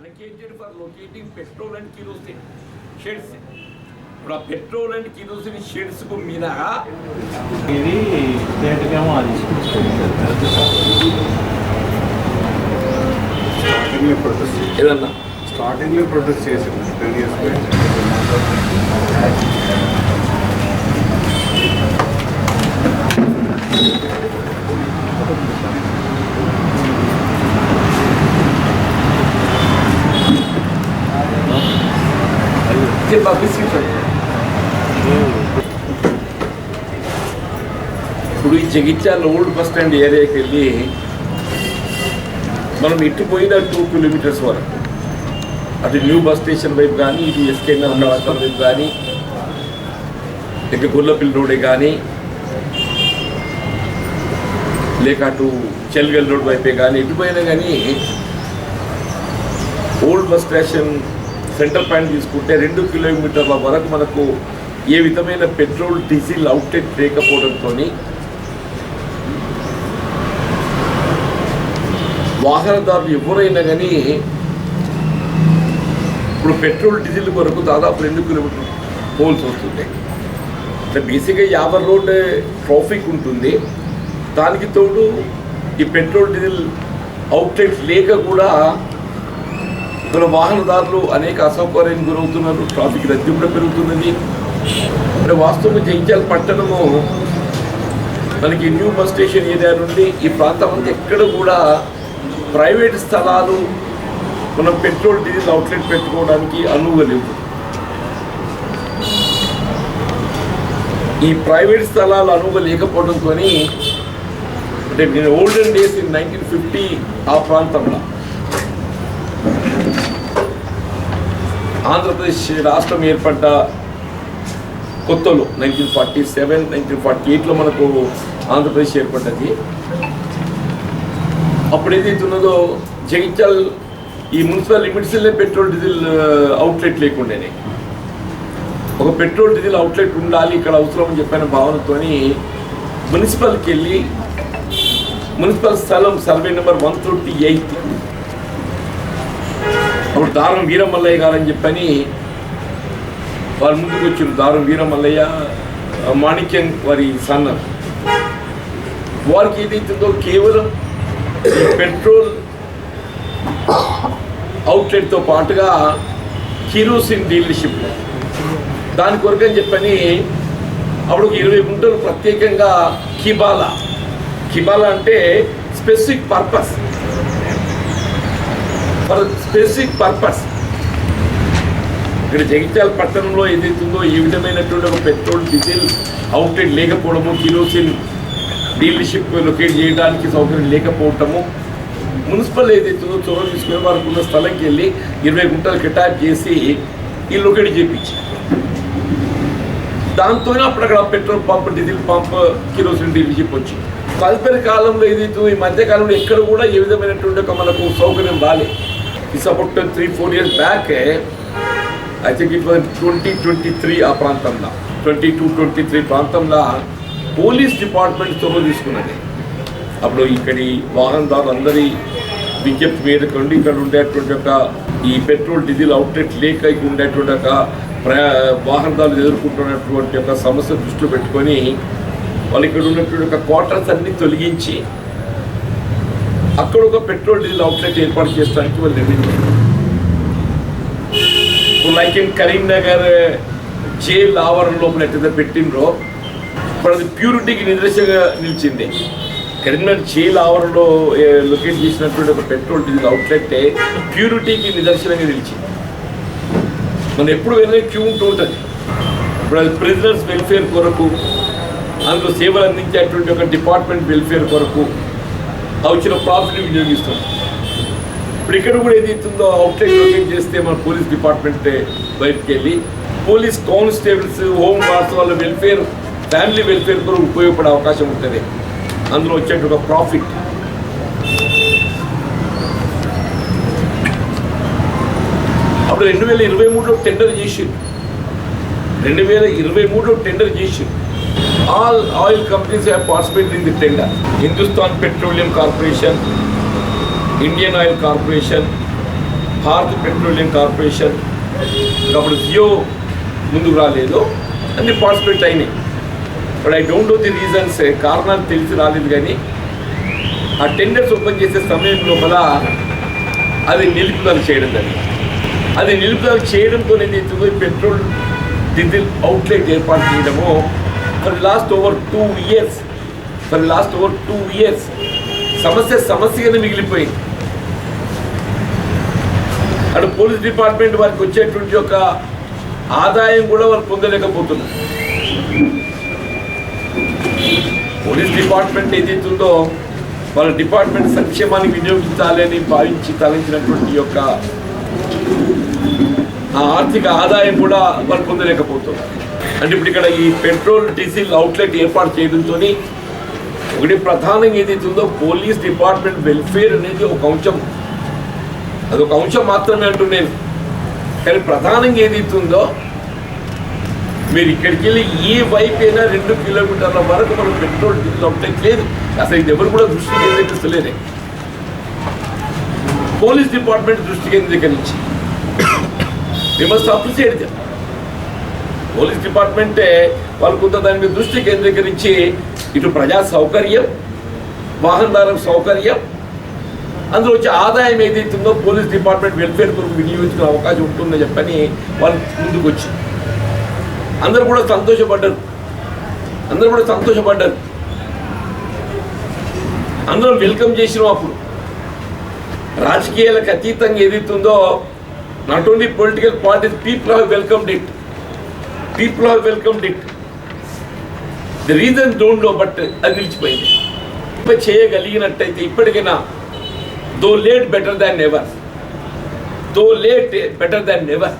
allocated for locating petrol and kerosene sheds. ఇప్పుడు ఆ petrol and kerosene షెడ్స్కు మినహా ఇది స్టేట్కేమో అది ఏదన్నా? స్టార్టింగ్లో ప్రొటెస్ట్ చేసింది. టెన్ ఇయర్స్ ఇప్పుడు ఈ జగిత్యాల ఓల్డ్ బస్ స్టాండ్ ఏరియాకి వెళ్ళి మనం ఇటు పోయిన టూ కిలోమీటర్స్ వరకు. అటు న్యూ బస్ స్టేషన్ వైపు కానీ ఇటు ఎస్కే కళాశాల వైపు కానీ ఇక గుల్లపల్లి రోడే కానీ లేక అటు చెల్గల్ రోడ్ వైపే కానీ ఎటు పోయినా కానీ old bus station center point తీసుకుంటే రెండు కిలోమీటర్ల వరకు మనకు ఏ విధమైన పెట్రోల్ డీజిల్ అవుట్లెట్ లేకపోవడంతో వాహనదారులు ఎవరైనా కానీ ఇప్పుడు పెట్రోల్ డీజిల్ కొరకు దాదాపు రెండు కిలోమీటర్లు పోల్సి వస్తుంది అంటే బేసిక్గా యాభై రోడ్ ట్రాఫిక్ ఉంటుంది. దానికి తోడు ఈ పెట్రోల్ డీజిల్ అవుట్లెట్ లేక కూడా మన వాహనదారులు అనేక అసౌకర్యానికి గురవుతున్నారు. ట్రాఫిక్ రద్దీ కూడా పెరుగుతున్నది. అంటే వాస్తవంగా జగిత్యాల పట్టణము మనకి న్యూ బస్ స్టేషన్ ఏరియా నుండి ఈ ప్రాంతం అంతా ఎక్కడ కూడా ప్రైవేట్ స్థలాలు మనం పెట్రోల్ డీజిల్ అవుట్లెట్ పెట్టుకోవడానికి అనువుగా లేవు. ఈ ప్రైవేట్ స్థలాలు అనువుగా లేకపోవడంతో అంటే నేను olden days in nineteen fifty ఆ ప్రాంతంలో ఆంధ్రప్రదేశ్ రాష్ట్రం ఏర్పడ్డ కొత్తలో nineteen forty seven nineteen forty ఎయిట్లో మనకు ఆంధ్రప్రదేశ్ ఏర్పడ్డది. అప్పుడు ఏదైతే ఉన్నదో జగిత్యాల్ ఈ మున్సిపల్ లిమిట్స్లే పెట్రోల్ డీజిల్ అవుట్లెట్ లేకుండానే. ఒక పెట్రోల్ డీజిల్ అవుట్లెట్ ఉండాలి ఇక్కడ అవసరం అని చెప్పిన భావనతోని మున్సిపల్కి వెళ్ళి మున్సిపల్ స్థలం survey number one twenty eight. అప్పుడు దారం వీరమల్లయ్య గారు అని చెప్పని వారి ముందుకు వచ్చిన దారం వీరమల్లయ్య మాణిక్యం వారి సన్న వారికి ఏదైతుందో కేవలం ఈ పెట్రోల్ అవుట్లెట్తో పాటుగా కిరోసిన్ డీలర్షిప్ దాని కొరకు అని చెప్పని అప్పుడు ఒక ఇరవై గుంటలు ప్రత్యేకంగా కిబాలా. కిబాలా అంటే specific purpose. For specific purpose. ఇక్కడ జగిత్యాల పట్టణంలో ఏదైతుందో ఈ విధమైనటువంటి ఒక పెట్రోల్ డీజిల్ అవుట్లెట్ లేకపోవడము కిరోసిన్ డీలర్షిప్ లొకేట్ చేయడానికి సౌకర్యం లేకపోవటము. మున్సిపల్ ఏదైతుందో చొరవ తీసుకునే వారికి ఉన్న స్థలంకి వెళ్ళి ఇరవై గుంటలు కిటాప్ చేసి ఈ లొకేట్ చేయించి దాంతోనే అప్పుడు అక్కడ petrol pump diesel pump kerosene dealership వచ్చింది తదుపరి కాలంలో ఏదైతే ఈ మధ్యకాలంలో ఎక్కడ కూడా ఏ విధమైనటువంటి ఒక మనకు సౌకర్యం రాలేదు it's about three four years back I think it was twenty twenty three ఆ ప్రాంతంలో. ట్వంటీ టూ ట్వంటీ త్రీ ప్రాంతంలో పోలీస్ డిపార్ట్మెంట్ చొరవ తీసుకున్నది. అప్పుడు ఇక్కడి వాహనదారులందరి విజ్ఞప్తి మేరకు ఉండి ఇక్కడ ఉండేటువంటి ఒక ఈ పెట్రోల్ డీజిల్ అవుట్లెట్ లేక ఇక్కడ ఉండేటువంటి ఒక ప్రయా వాహనదారులు ఎదుర్కొంటున్నటువంటి ఒక సమస్య దృష్టిలో పెట్టుకొని వాళ్ళు ఇక్కడ ఉన్నటువంటి ఒక క్వార్టర్స్ అన్ని తొలగించి అక్కడ ఒక పెట్రోల్ డీజిల్ అవుట్లెట్ ఏర్పాటు చేయడానికి వాళ్ళు నిర్ణయించారు. లైక్ ఇన్ కరీంనగర్ జైల్ ఆవరణ లోపల ఎట్లయితే పెట్టిండ్రో ఇప్పుడు అది ప్యూరిటీకి నిదర్శనంగా నిలిచింది. కరీంనగర్ జైల్ ఆవరణలో లొకేట్ చేసినటువంటి ఒక పెట్రోల్ డీజిల్ అవుట్లెట్ ప్యూరిటీకి నిదర్శనంగా నిలిచింది. మనం ఎప్పుడు వెళ్ళే క్యూ ఉంటూ ఉంటుంది. ఇప్పుడు అది ప్రిజనర్స్ వెల్ఫేర్ కొరకు అందులో సేవలు అందించేటువంటి ఒక డిపార్ట్మెంట్ వెల్ఫేర్ కొరకు వచ్చిన ప్రాఫిట్ వినియోగిస్తాం ఇప్పుడు ఇక్కడ కూడా ఏదైతుందో అవుట్లెట్ లొకేట్ చేస్తే మన పోలీస్ డిపార్ట్మెంట్ బయటకు వెళ్ళి పోలీస్ కానిస్టేబుల్స్ హోమ్ గార్డ్స్ వాళ్ళ వెల్ఫేర్ ఫ్యామిలీ వెల్ఫేర్ కూడా ఉపయోగపడే అవకాశం ఉంటుంది. అందులో వచ్చేటువంటి ఒక ప్రాఫిట్ అప్పుడు రెండు వేల ఇరవై మూడులో టెండర్ చేసిండు. రెండు వేల ఇరవై మూడులో టెండర్ చేసిండు. All oil companies have participate in the tender Hindustan Petroleum Corporation Indian Oil Corporation Bharat Petroleum Corporation అప్పుడు జియో ముందుకు రాలేదు. అన్ని పార్టిసిపేట్ అయినాయి. But I don't know the reasons కారణాలు తెలిసి రాలేదు కానీ ఆ టెండర్స్ ఓపెన్ చేసే సమయం లోపల అది నిలుపుదల చేయడం జరిగింది. అది నిలుపుదల చేయడంతో ఏదైతుందో పెట్రోల్ డీజిల్ అవుట్లెట్ ఏర్పాటు చేయడము for last over two years for last over two years సమస్య సమస్యగానే మిగిలిపోయింది. అటు పోలీస్ డిపార్ట్మెంట్ వారికి వచ్చేటువంటి యొక్క ఆదాయం కూడా వారు పొందలేకపోతున్నారు. పోలీస్ డిపార్ట్మెంట్ ఏదైతుందో వాళ్ళ డిపార్ట్మెంట్ సంక్షేమానికి వినియోగించాలి అని భావించి తలంచినటువంటి యొక్క ఆ ఆర్థిక ఆదాయం కూడా వాళ్ళు పొందలేకపోతుంది అంటే ఇప్పుడు ఇక్కడ ఈ పెట్రోల్ డీజిల్ అవుట్లెట్ ఏర్పాటు చేయడంతో ఒకటి ప్రధానంగా ఏదైతుందో పోలీస్ డిపార్ట్మెంట్ వెల్ఫేర్ అనేది ఒక అంశం. అదొక అంశం మాత్రమే అంటున్నాను కానీ ప్రధానంగా ఏదైతుందో మీరు ఇక్కడికి వెళ్ళి ఏ వైపు అయినా రెండు కిలోమీటర్ల వరకు మనం పెట్రోల్ డీజిల్ అవుట్లెట్ లేదు. అసలు ఇది ఎవరు కూడా దృష్టి కేంద్రీకరిస్తలేదే పోలీస్ డిపార్ట్మెంట్ దృష్టి కేంద్రీకరించి. వి మస్ట్ అప్రిషియేట్ పోలీస్ డిపార్ట్మెంటే వాళ్ళు కొంత దాని మీద దృష్టి కేంద్రీకరించి ఇటు ప్రజా సౌకర్యం వాహనదారుల సౌకర్యం అందులో వచ్చే ఆదాయం ఏదైతుందో పోలీస్ డిపార్ట్మెంట్ వెల్ఫేర్ కొరకు వినియోగించుకునే అవకాశం ఉంటుందని చెప్పని వాళ్ళు ముందుకు వచ్చింది అందరూ కూడా సంతోషపడ్డారు. అందరూ కూడా సంతోషపడ్డారు. అందరం వెల్కమ్ చేసినాం అప్పుడు. రాజకీయాలకు అతీతంగా ఏదైతుందో not only political parties people have welcomed it people have welcomed it the reason don't know but అది నిలిచిపోయింది. ఇప్పుడు చేయగలిగినట్టయితే ఇప్పటికైనా though late better than ever though late better than ever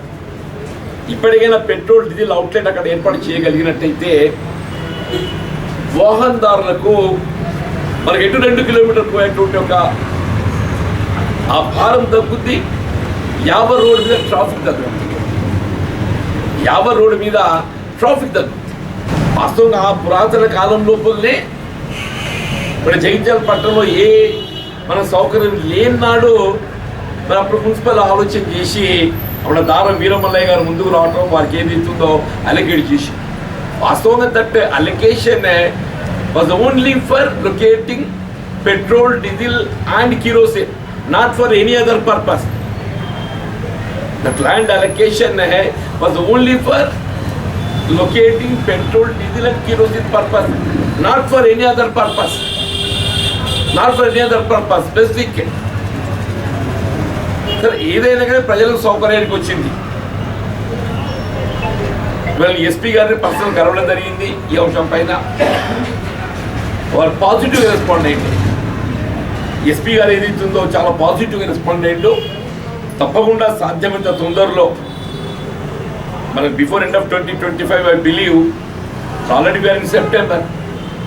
ఇప్పటికైనా పెట్రోల్ డీజిల్ అవుట్లెట్ అక్కడ ఏర్పాటు చేయగలిగినట్టయితే వాహనదారులకు మనకి ఎటు రెండు కిలోమీటర్ పోయేటువంటి ఒక ఆ భారం తగ్గుద్ది. యాభై రోడ్డు మీద ట్రాఫిక్ తగ్గుతుంది యాభై రోడ్డు మీద ట్రాఫిక్ తగ్గుతుంది వాస్తవంగా ఆ పురాతన కాలం లోపలనే మన జగిత్యాల పట్టణంలో ఏ మన సౌకర్యం లేని నాడు మరి అప్పుడు మున్సిపల్ ఆలోచన చేసి అప్పుడు దారం వీరమల్లయ్య గారు ముందుకు రావటం వారికి ఏది ఇస్తుందో అలొకేట్ చేసి వాస్తవంగా that allocation was only for locating petrol diesel and kerosene not for any other purpose that land allocation was only for locating petrol, diesel and kerosene purpose, not for any other purpose. Not for any other purpose, specific. సరే ఏదైనా కానీ ప్రజలకు సౌకర్యానికి వచ్చింది. ఇవాళ SP గారిని personal కలవడం జరిగింది. ఈ అంశం పైన వారు పాజిటివ్ రెస్పాండ్ అయ్యింది ఎస్పీ గారు ఏదైతుందో చాలా పాజిటివ్గా రెస్పాండ్ అయ్యిండు తప్పకుండా సాధ్యమైనంత తొందరలో మనకు before end of twenty twenty five I believe already were in September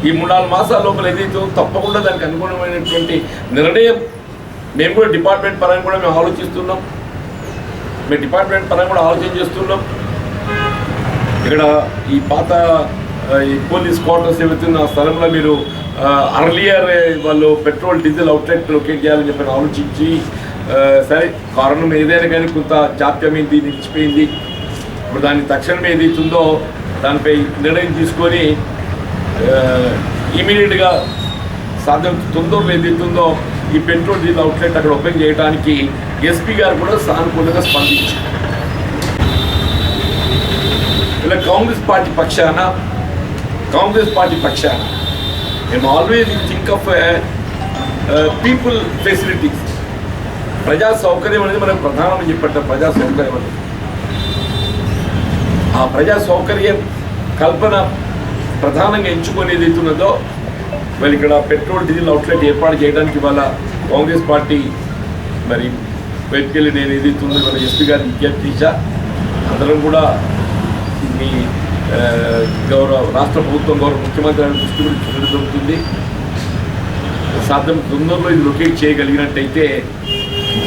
ఈ మూడు నాలుగు మాసాల లోపల ఏదైతే తప్పకుండా దానికి అనుగుణమైనటువంటి నిర్ణయం మేము కూడా డిపార్ట్మెంట్ పరంగా కూడా మేము ఆలోచిస్తున్నాం. మేము డిపార్ట్మెంట్ పరంగా కూడా ఆలోచన చేస్తున్నాం. ఇక్కడ ఈ పాత ఈ పోలీస్ క్వార్టర్స్ ఏవైతే ఆ స్థలంలో మీరు అర్లియర్ వాళ్ళు పెట్రోల్ డీజిల్ అవుట్లెట్ లొకేట్ చేయాలని చెప్పి ఆలోచించి సరే కారణం ఏదైనా కానీ కొంత జాప్యమైంది నిలిచిపోయింది. ఇప్పుడు దాన్ని తక్షణమే ఏదైతుందో దానిపై నిర్ణయం తీసుకొని ఇమీడియట్గా సాధ్యం తొందరలో ఏదైతుందో ఈ పెట్రోల్ డీజిల్ అవుట్లెట్ అక్కడ ఓపెన్ చేయడానికి ఎస్పీ గారు కూడా సానుకూలంగా స్పందించారు. ఇలా కాంగ్రెస్ పార్టీ పక్షాన కాంగ్రెస్ పార్టీ పక్షాన మేము always think of people facilities ప్రజా సౌకర్యం అనేది మనకు ప్రధానమని చెప్పట ప్రజా సౌకర్యం అనేది. ఆ ప్రజా సౌకర్యం కల్పన ప్రధానంగా ఎంచుకునేది ఉన్నదో మరి ఇక్కడ పెట్రోల్ డీజిల్ అవుట్లెట్ ఏర్పాటు చేయడానికి వాళ్ళ కాంగ్రెస్ పార్టీ మరి పెట్టుకెళ్ళి నేను ఏదైతుందో మన ఎస్పీ గారిని విజ్ఞప్తి చేశా. అందరం కూడా మీ గౌరవ రాష్ట్ర ప్రభుత్వం గౌరవ ముఖ్యమంత్రి గారి దృష్టి గురించి చూడడం జరుగుతుంది. సాధ్యం తొందరలో ఇది లొకేట్ చేయగలిగినట్టయితే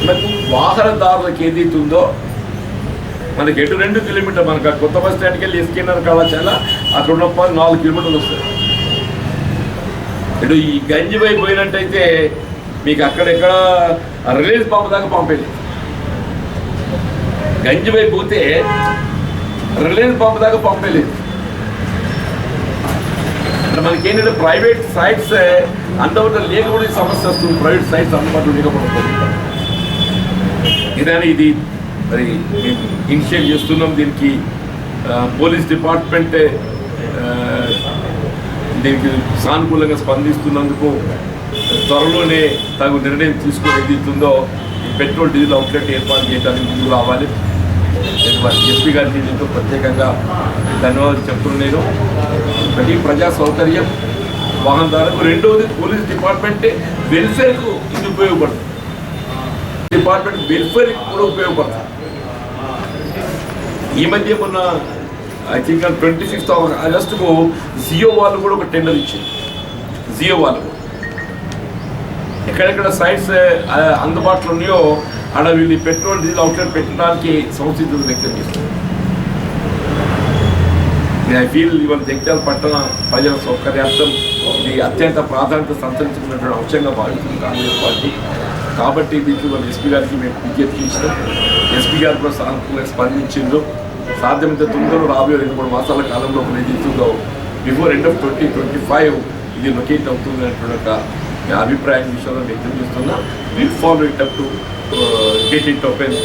మనకు వాహనదారులకు ఏదైతే ఉందో మనకి ఎటు రెండు కిలోమీటర్ మనకు కొత్త బస్ స్టాండ్కి వెళ్ళి ఎస్కేనర్ కళాశాల అక్కడ ఉన్న నాలుగు కిలోమీటర్లు వస్తాయి. ఇటు ఈ గంజిపై పోయినట్టయితే మీకు అక్కడెక్కడ రిలీజ్ పంపు దాకా పంపేది. గంజిపై పోతే రిలయన్స్ పంప్ దాకా పంపలేదు అంటే మనకి ఏంటంటే ప్రైవేట్ సైట్స్ అందుబాటులో లేకపోతే ఈ సమస్య వస్తుంది. ప్రైవేట్ సైట్స్ అందుబాటులో లేకపోవడం ఇదని ఇది మరి ఇనిషియేట్ చేస్తున్నాం దీనికి పోలీస్ డిపార్ట్మెంట్ దీనికి సానుకూలంగా స్పందిస్తున్నందుకు త్వరలోనే తగు నిర్ణయం తీసుకుని ఏదైతుందో ఈ పెట్రోల్ డీజిల్ అవుట్లెట్ ఏర్పాటు చేయడానికి ముందు రావాలి. నేను వారి ఎస్పీ గారికి దీంతో ప్రత్యేకంగా ధన్యవాదాలు చెప్తున్నాను నేను. ఒకటి ప్రజా సౌకర్యం వాహనదారులకు రెండవది పోలీస్ డిపార్ట్మెంటే వెల్ఫేర్కు ఇది ఉపయోగపడుతుంది. డిపార్ట్మెంట్ వెల్ఫేర్కి కూడా ఉపయోగపడుతుంది. ఈ మధ్య మొన్న ఐ థింక్ ట్వంటీ సిక్స్త్ ఆగస్టుకు జియో వాళ్ళు కూడా ఒక టెండర్ ఇచ్చింది. జియో వాళ్ళు. కూడా. ఎక్కడెక్కడ సైట్స్ eh, eh, అందుబాటులో ఉన్నాయో అక్కడ వీళ్ళు పెట్రోల్ డీజిల్ అవుట్లెట్ పెట్టడానికి సంసిద్ధత వ్యక్తం చేస్తుంది నేను ఐ ఫీల్ ఇవాళ జగిత్యాల పట్టణ ప్రజల సౌకర్యార్థం ఇది అత్యంత ప్రాధాన్యత సంతరించుకున్నటువంటి అంశంగా భావిస్తుంది కాంగ్రెస్ పార్టీ. కాబట్టి దీనికి మన ఎస్పీ గారికి మేము విజ్ఞప్తి ఇచ్చినాం ఎస్పీ గారు కూడా సానుకూలంగా స్పందించిండ్రు. సాధ్యమైతే తొందరలో రాబోయే రెండు మూడు మాసాల కాలంలో ఏదైతుందో before end of twenty twenty five ఇది లొకేట్ అవుతుంది అనేటువంటి ఒక అభిప్రాయం విషయంలో వ్యక్తం చేస్తున్నా. Will follow it up to get it open